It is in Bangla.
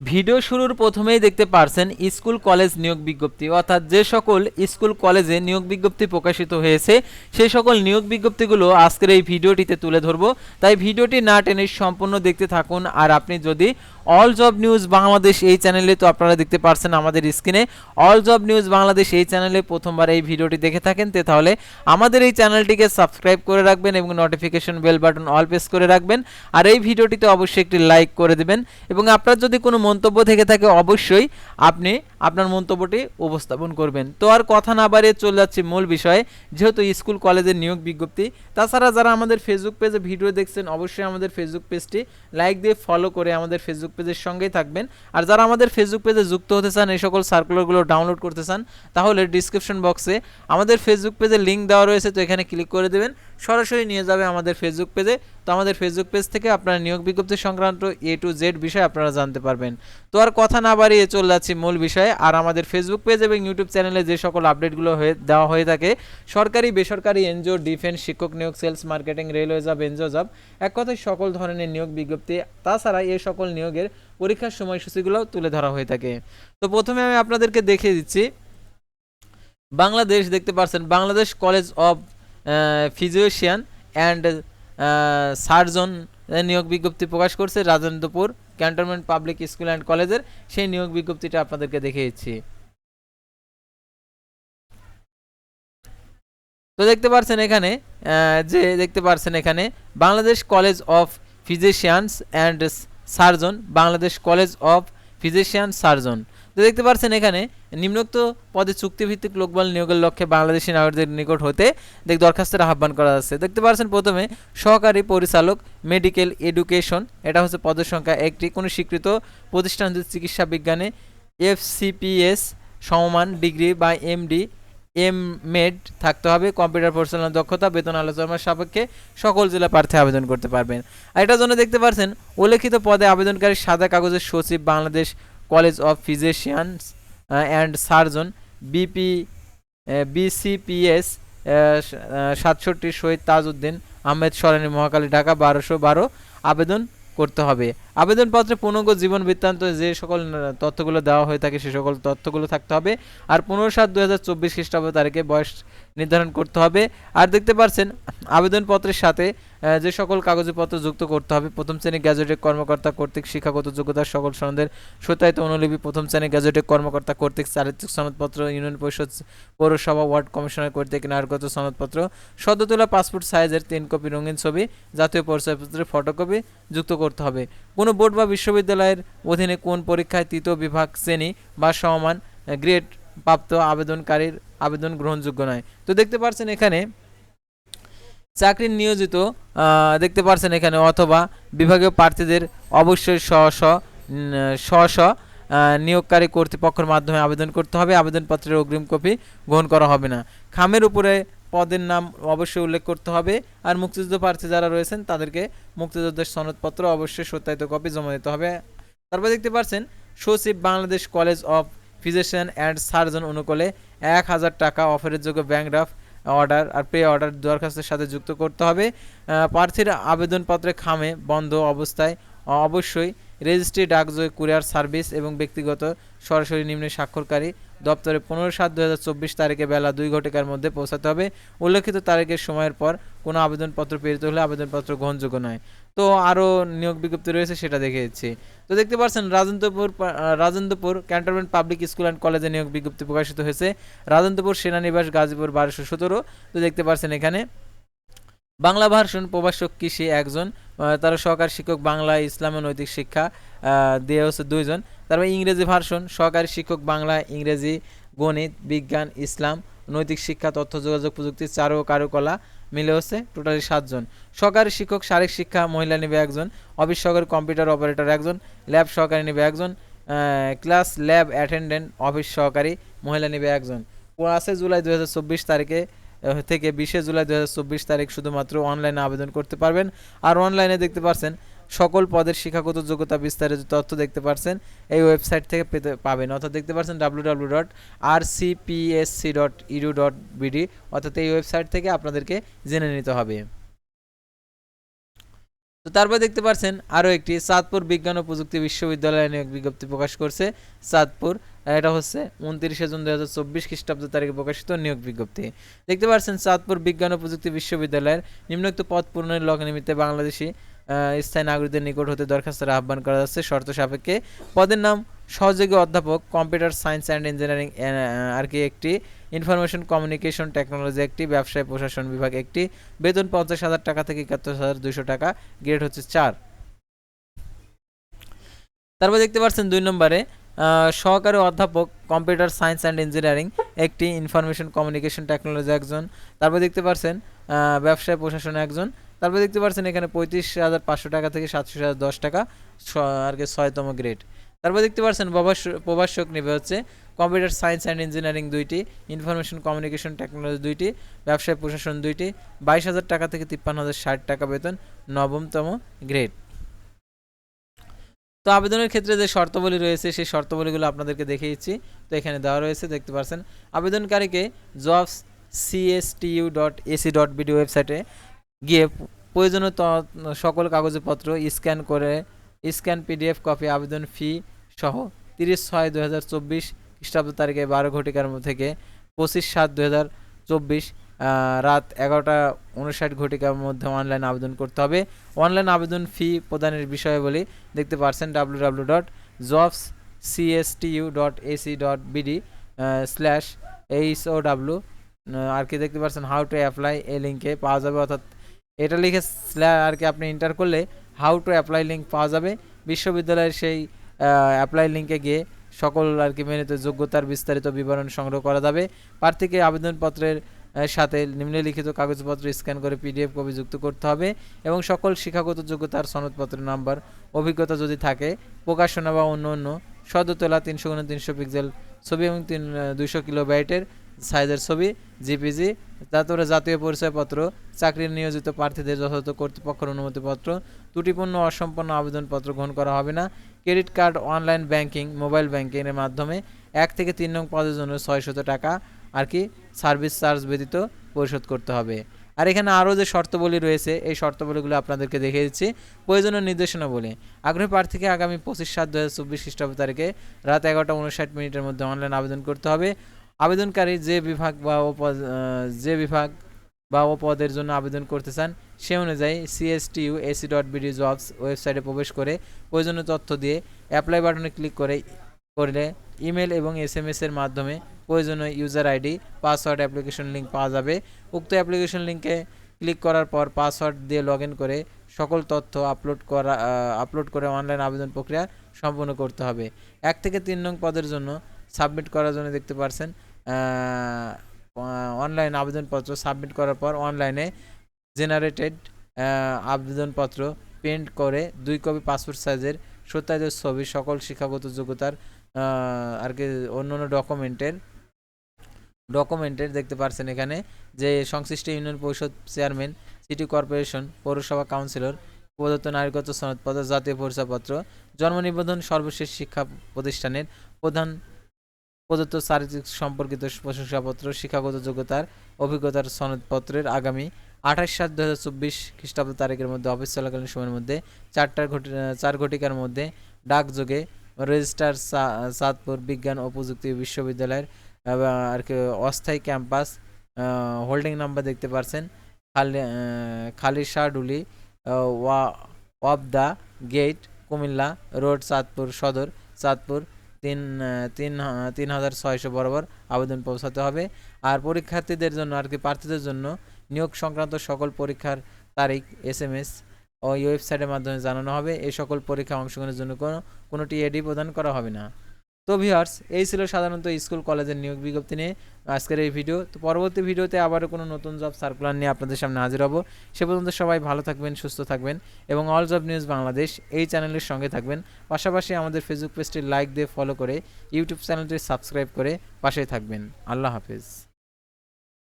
ভিডিও শুরুর প্রথমেই দেখতে পারছেন স্কুল কলেজ নিয়োগ বিজ্ঞপ্তি। অর্থাৎ যে সকল স্কুল কলেজে নিয়োগ বিজ্ঞপ্তি প্রকাশিত হয়েছে, সেই সকল নিয়োগ বিজ্ঞপ্তিগুলো আজকের এই ভিডিওটিতে তুলে ধরব। তাই ভিডিওটি না টেনে সম্পূর্ণ দেখতে থাকুন। আর আপনি যদি অল জব নিউজ বাংলাদেশ এই চ্যানেলে তো আপনারা দেখতে পারছেন আমাদের স্ক্রিনে। অল জব নিউজ বাংলাদেশ এই চ্যানেলে প্রথমবার এই ভিডিওটি দেখে থাকেন। তে তাহলে আমাদের এই চ্যানেলটিকে সাবস্ক্রাইব করে রাখবেন এবং notification bell button all press করে রাখবেন। আর এই ভিডিওটিতে অবশ্যই একটি লাইক করে দেবেন। এবং আপনার যদি কোনো মন্তব্য থেকে থাকে, অবশ্যই আপনি আপনার মন্তব্যটি উপস্থাপন করবেন। তো আর কথা না বাড়িয়ে চলে যাচ্ছি মূল বিষয়ে, যেহেতু স্কুল কলেজের নিয়োগ বিজ্ঞপ্তি। তাছাড়া যারা আমাদের ফেসবুক পেজে ভিডিও দেখছেন, অবশ্যই আমাদের ফেসবুক পেজটি লাইক দিয়ে ফলো করে আমাদের ফেসবুক পেজের সঙ্গেই থাকবেন। আর যারা আমাদের ফেসবুক পেজে যুক্ত হতে চান, এই সকল সার্কুলারগুলো ডাউনলোড করতে চান, তাহলে ডিসক্রিপশন বক্সে আমাদের ফেসবুক পেজে লিঙ্ক দেওয়া রয়েছে, তো এখানে ক্লিক করে দেবেন। সরাসরি নিয়ে যাবে আমাদের ফেসবুক পেজে। তো আমাদের ফেসবুক পেজ থেকে আপনারা নিয়োগ বিজ্ঞপ্তি সংক্রান্ত এ টু জেড বিষয় আপনারা জানতে পারবেন। তো আর কথা না বাড়িয়ে চলে যাচ্ছি মূল বিষয়ে। আর আমাদের ফেসবুক পেজ এবং ইউটিউব চ্যানেলে যে সকল আপডেটগুলো হয়ে, দেওয়া হয়ে থাকে, সরকারি, বেসরকারি, এনজিও ডিফেন্স শিক্ষক নিয়োগ sales marketing railway job NGO job এক কথায় সকল ধরনের নিয়োগ বিজ্ঞপ্তি, তাছাড়া এই সকল নিয়োগের পরীক্ষার সময়সূচিগুলো তুলে ধরা হয়ে থাকে। তো প্রথমে আমি আপনাদেরকে দেখিয়ে দিচ্ছি, বাংলাদেশ, দেখতে পাচ্ছেন, Bangladesh college of physician and surgeon নিয়োগ বিজ্ঞপ্তি প্রকাশ করছে Rajendrapur cantonment public school and কলেজের সেই নিয়োগ বিজ্ঞপ্তিটা আপনাদেরকে দেখিয়েছি। তো দেখতে পাচ্ছেন এখানে যে দেখতে পাচ্ছেন এখানে, Bangladesh college of physicians and surgeon, Bangladesh college of physician surgeon. তো দেখতে পাচ্ছেন এখানে, নিম্নোক্ত পদে চুক্তিভিত্তিক লোকবল নিয়োগের লক্ষ্যে বাংলাদেশি নাগরিকদের নিকট হতে দেখ দরখাস্তের আহ্বান করা যাচ্ছে দেখতে পাচ্ছেন প্রথমে, সহকারী পরিচালক, মেডিকেল এডুকেশন, এটা হচ্ছে পদের সংখ্যা একটি, কোনো স্বীকৃত প্রতিষ্ঠান চিকিৎসা বিজ্ঞানে, এফসিপিএস, সমমান, ডিগ্রি বা এমডি এম মেড থাকতে হবে, কম্পিউটার পরিচালনার দক্ষতা, বেতন আলোচনার সাপেক্ষে সকল জেলা প্রার্থী আবেদন করতে পারবেন। আর এটার জন্য দেখতে পাচ্ছেন উল্লেখিত পদে আবেদনকারী সাদা কাগজের সচিব Bangladesh college of physicians and surgeon BP BCPS সাতষট্টি শহীদ তাজউদ্দিন আহমেদ সরানি মহাকালী ঢাকা বারোশো বারো আবেদন করতে হবে। আবেদনপত্রে পূর্ণাঙ্গ জীবন বৃত্তান্ত, যে সকল তথ্যগুলো দেওয়া হয়ে থাকে সে সকল তথ্যগুলো থাকতে হবে। আর পনেরো সাত দু হাজার চব্বিশ খ্রিস্টাব্দ তারিখে বয়স নির্ধারণ করতে হবে। আর দেখতে পাচ্ছেন আবেদনপত্রের সাথে যে সকল কাগজপত্র যুক্ত করতে হবে, প্রথম শ্রেণি গ্যাজেটেড কর্মকর্তা কর্তৃক শিক্ষাগত যোগ্যতার সকল সনদের সত্যায়িত অনুলিপি, প্রথম শ্রেণি গ্যাজেটেড কর্মকর্তা কর্তৃক চারিত্রিক সনদপত্র, ইউনিয়ন পরিষদ, পৌরসভা, ওয়ার্ড কমিশনার কর্তৃক নাগরিকত্ব সনদপত্র সদ্য তোলা পাসপোর্ট সাইজের তিন কপি রঙিন ছবি, জাতীয় পরিচয়পত্রের ফটোকপি যুক্ত করতে হবে। কোনো বোর্ড বা বিশ্ববিদ্যালয়ের অধীনে কোন পরীক্ষায় তৃতীয় বিভাগ শ্রেণি বা সমমান গ্রেড প্রাপ্ত আবেদনকারীর আবেদন গ্রহণযোগ্য নয়। তো দেখতে পাচ্ছেন এখানে চাকরির নিয়োজিত দেখতে পাচ্ছেন এখানে অথবা বিভাগীয় প্রার্থীদের অবশ্যই স্ব স্ব স্ব নিয়োগকারী কর্তৃপক্ষের মাধ্যমে আবেদন করতে হবে। আবেদনপত্রের অগ্রিম কপি গ্রহণ করা হবে না। খামের উপরে পদের নাম অবশ্যই উল্লেখ করতে হবে আর মুক্তিযুদ্ধ প্রার্থী যারা রয়েছেন তাদেরকে মুক্তিযুদ্ধের সনদপত্র অবশ্যই সত্যায়িত কপি জমা দিতে হবে। তারপর দেখতে পাচ্ছেন সচিব Bangladesh college of physician and surgeon অনুকূলে এক হাজার টাকা অফারের যোগ্য ব্যাংক ড্রাফট অর্ডার আর পে অর্ডার দরখাস্তের সাথে যুক্ত করতে হবে। প্রার্থীর আবেদনপত্রে খামে, বন্ধ অবস্থায়। অবশ্যই রেজিস্ট্রি ডাকযোগ কুরিয়ার সার্ভিস এবং ব্যক্তিগত সরাসরি নিম্নে স্বাক্ষরকারী দপ্তরে পনেরো সাত দু তারিখে বেলা দুই ঘটিকার মধ্যে পৌঁছাতে হবে। উল্লেখিত তারিখের সময়ের পর কোনো আবেদনপত্র প্রেরিত হলে আবেদনপত্র গ্রহণযোগ্য নয়। তো আরও নিয়োগ বিজ্ঞপ্তি রয়েছে সেটা দেখে দিচ্ছি তো দেখতে পাচ্ছেন, Rajendrapur Rajendrapur cantonment public school and কলেজে নিয়োগ বিজ্ঞপ্তি প্রকাশিত হয়েছে। রাজেন্দ্রপুর সেনানিবাস গাজীপুর বারোশো সতেরো। তো দেখতে পাচ্ছেন এখানে, বাংলা ভার্সন প্রভাষক কৃষি একজন তার সহকারী শিক্ষক বাংলা, ইসলাম ও নৈতিক শিক্ষা দিয়ে হচ্ছে দুইজন। তারপর ইংরেজি ভার্সন, সহকারী শিক্ষক বাংলা, ইংরেজি, গণিত, বিজ্ঞান, ইসলাম, নৈতিক শিক্ষা, তথ্য, যোগাযোগ প্রযুক্তি, চারু ও কারুকলা মিলে হচ্ছে টোটালি সাতজন। সহকারী শিক্ষক শারীরিক শিক্ষা, মহিলা নিবে একজন, অফিস সহকারী কম্পিউটার অপারেটর একজন, ল্যাব সহকারী নিবে একজন ক্লাস ল্যাব অ্যাটেন্ডেন্ট অফিস সহকারী মহিলা নিবে একজন। পাঁচই জুলাই দু হাজার চব্বিশ তারিখে থেকে বিশে জুলাই দু হাজার চব্বিশ তারিখ শুধুমাত্র অনলাইনে আবেদন করতে পারবেন। আর অনলাইনে দেখতে পারছেন, সকল পদের শিক্ষাগত যোগ্যতা বিস্তারিত তথ্য দেখতে পাচ্ছেন এই ওয়েবসাইট থেকে পেতে পাবেন। অর্থাৎ দেখতে পাচ্ছেন W W dot R CPSC dot edu dot BD অর্থাৎ এই ওয়েবসাইট থেকে আপনাদেরকে জেনে নিতে হবে। তো তারপর দেখতে পাচ্ছেন আরও একটি চাঁদপুর বিজ্ঞান ও প্রযুক্তি বিশ্ববিদ্যালয় নিয়োগ বিজ্ঞপ্তি প্রকাশ করছে। চাঁদপুর এটা হচ্ছে উনত্রিশে জুন দু হাজার চব্বিশ খ্রিস্টাব্দ তারিখে প্রকাশিত নিয়োগ বিজ্ঞপ্তি। দেখতে পাচ্ছেন, চাঁদপুর বিজ্ঞান ও প্রযুক্তি বিশ্ববিদ্যালয়ের নিম্নোক্ত পদ পূরণের লগ্ন নিমিত্তে বাংলাদেশি স্থায়ী নাগরিকদের নিকট হতে দরখাস্তের আহ্বান করা যাচ্ছে। শর্ত সাপেক্ষে পদের নাম সহযোগী অধ্যাপক, কম্পিউটার সায়েন্স অ্যান্ড ইঞ্জিনিয়ারিং আর কি একটি, ইনফরমেশন কমিউনিকেশন টেকনোলজি একটি, ব্যবসায় প্রশাসন বিভাগ একটি, বেতন পঞ্চাশ হাজার টাকা থেকে একাত্তর হাজার দুশো টাকা, গ্রেড হচ্ছে চার। তারপর দেখতে পাচ্ছেন দুই নম্বরে সহকারী অধ্যাপক কম্পিউটার সায়েন্স অ্যান্ড ইঞ্জিনিয়ারিং একটি ইনফরমেশন কমিউনিকেশন টেকনোলজি একজন। তারপর দেখতে পাচ্ছেন আহ, ব্যবসায় প্রশাসন একজন। তারপর দেখতে পাচ্ছেন এখানে পঁয়ত্রিশ হাজার পাঁচশো টাকা থেকে সাতশো হাজার দশ টাকা আর কি ছয়তম গ্রেড তারপর দেখতে প্রভাষ- প্রভাষক নেবে হচ্ছে। কম্পিউটার সায়েন্স অ্যান্ড ইঞ্জিনিয়ারিং দুইটি ইনফরমেশন কমিউনিকেশন টেকনোলজি দুইটি ব্যবসায় প্রশাসন দুইটি বাইশ হাজার টাকা থেকে তিপ্পান্ন হাজার ষাট টাকা বেতন নবমতম গ্রেড তো আবেদনের ক্ষেত্রে যে শর্তাবলী রয়েছে, সেই শর্তাবলীগুলো আপনাদেরকে দেখিয়ে দিচ্ছি তো এখানে দেওয়া রয়েছে, দেখতে পাচ্ছেন আবেদনকারীকে jobs C S CSTU dot AC dot BD ওয়েবসাইটে গিয়ে প্রয়োজনীয় সকল কাগজপত্র স্ক্যান করে, স্ক্যান পিডিএফ কপি, আবেদন ফি সহ তিরিশ ছয় দু হাজার চব্বিশ খ্রিস্টাব্দ তারিখে বারো ঘটিকার থেকে পঁচিশ সাত দু হাজার চব্বিশ রাত এগারোটা উনষাট ঘটিকার মধ্যে অনলাইন আবেদন করতে হবে। অনলাইন আবেদন ফি প্রদানের বিষয়ে বলি দেখতে পারছেন W W dot jobs CSTU dot AC dot BD slash H O W আর কি দেখতে পাচ্ছেন হাউ টু অ্যাপ্লাই এই লিঙ্কে পাওয়া যাবে। অর্থাৎ এটা লিখে আর কি আপনি এন্টার করলে হাউ টু অ্যাপ্লাই লিঙ্ক পাওয়া যাবে। বিশ্ববিদ্যালয়ের সেই অ্যাপ্লাই লিঙ্কে গিয়ে সকল আর কি মেনেতে যোগ্যতার বিস্তারিত বিবরণ সংগ্রহ করা যাবে। প্রার্থীকে আবেদনপত্রের সাথে নিম্নলিখিত কাগজপত্র স্ক্যান করে পিডিএফ কপি যুক্ত করতে হবে এবং সকল শিক্ষাগত যোগ্যতার সনদপত্রের নাম্বার, অভিজ্ঞতা যদি থাকে, প্রকাশনা বা অন্য অন্য সদ্য তোলা তিনশো গুণ তিনশো পিক্সেল ছবি এবং তিন দুইশো কিলো বাইটের সাইজের ছবি, জিপিজি তারপরে জাতীয় পরিচয়পত্র, চাকরির নিয়োজিত প্রার্থীদের যথাযথ কর্তৃপক্ষের অনুমতিপত্র, ত্রুটিপূর্ণ অসম্পন্ন আবেদনপত্র গ্রহণ করা হবে না। Credit card, online banking, mobile ব্যাংকিংয়ের মাধ্যমে এক থেকে তিন নং পদের জন্য ছয়শত টাকা আর কি সার্ভিস চার্জ ব্যতীত পরিশোধ করতে হবে। আর এখানে আরও যে শর্তাবলী রয়েছে, এই শর্তাবলীগুলো আপনাদেরকে দেখিয়ে দিচ্ছি। প্রয়োজনীয় নির্দেশনা বলে আগ্রহী প্রার্থীকে আগামী পঁচিশ সাত দু হাজার চব্বিশ খ্রিস্টাব্দ তারিখে রাত এগারোটা উনষাট মিনিটের মধ্যে অনলাইন আবেদন করতে হবে। আবেদনকারী যে বিভাগ বা যে বিভাগ বা ও পদের জন্য আবেদন করতে চান, সে অনুযায়ী CSTU AC dot BD jobs ওয়েবসাইটে প্রবেশ করে প্রয়োজনীয় তথ্য দিয়ে অ্যাপ্লাই বাটনে ক্লিক করে করলে ইমেল এবং এস এম এর মাধ্যমে প্রয়োজনীয় user ID, password application link পাওয়া যাবে। উক্ত অ্যাপ্লিকেশন লিঙ্কে ক্লিক করার পর পাসওয়ার্ড দিয়ে লগ করে সকল তথ্য আপলোড করা আপলোড করে অনলাইন আবেদন প্রক্রিয়া সম্পূর্ণ করতে হবে। এক থেকে তিন নং পদের জন্য সাবমিট করার জন্য দেখতে পারছেন অনলাইন আবেদনপত্র সাবমিট করার পর অনলাইনে জেনারেটেড আবেদনপত্র প্রিন্ট করে দুই কপি পাসপোর্ট সাইজের সত্যায়িত ছবি, সকল শিক্ষাগত যোগ্যতার আর কি অন্য অন্য ডকুমেন্টের ডকুমেন্টের দেখতে পারছেন এখানে যে সংশ্লিষ্ট ইউনিয়ন পরিষদ চেয়ারম্যান, সিটি কর্পোরেশন, পৌরসভা কাউন্সিলর প্রদত্ত নাগরিকত্ব সনদপত্র, জাতীয় পরিচয়পত্র, জন্ম নিবন্ধন, সর্বশেষ শিক্ষা প্রতিষ্ঠানের প্রধান প্রদত্ত চারিত্রিক সম্পর্কিত প্রশংসাপত্র, শিক্ষাগত যোগ্যতার অভিজ্ঞতার সনদপত্রের আগামী আঠাশ সাত দু হাজার চব্বিশ খ্রিস্টাব্দ তারিখের মধ্যে অফিস চলাকালীন সময়ের মধ্যে চারটার ঘটি, চার ঘটিকার মধ্যে ডাকযোগে রেজিস্ট্রার চা- চাঁদপুর বিজ্ঞান ও প্রযুক্তি বিশ্ববিদ্যালয়ের আর কি, অস্থায়ী ক্যাম্পাস হোল্ডিং নাম্বার দেখতে পারছেন। খালি খালি শাহডুলি ওয়া of the gate, Comilla road Chandpur Sadar Chandpur তিন তিন তিন হাজার ছয়শো বরাবর আবেদন পৌঁছাতে হবে। আর পরীক্ষার্থীদের জন্য, আর কি, প্রার্থীদের জন্য নিয়োগ সংক্রান্ত সকল পরীক্ষার তারিখ, এস এম এস ও ওয়েবসাইটের মাধ্যমে জানানো হবে। এই সকল পরীক্ষা অংশগ্রহণের জন্য কোনো কোনোটি এডি প্রদান করা হবে না। তো ভিউয়ার্স, এই ছিল সাধারণত স্কুল কলেজের নিয়োগ বিজ্ঞপ্তি নিয়ে আজকের এই ভিডিও। তো পরবর্তী ভিডিওতে আবারও কোনো নতুন জব সার্কুলার নিয়ে আপনাদের সামনে হাজির হব। সে পর্যন্ত সবাই ভালো থাকবেন, সুস্থ থাকবেন এবং অল জব নিউজ বাংলাদেশ এই চ্যানেলের সঙ্গে থাকবেন। পাশাপাশি আমাদের ফেসবুক পেজটি লাইক দিয়ে ফলো করে, ইউটিউব চ্যানেলটি সাবস্ক্রাইব করে পাশেই থাকবেন। আল্লাহ হাফেজ।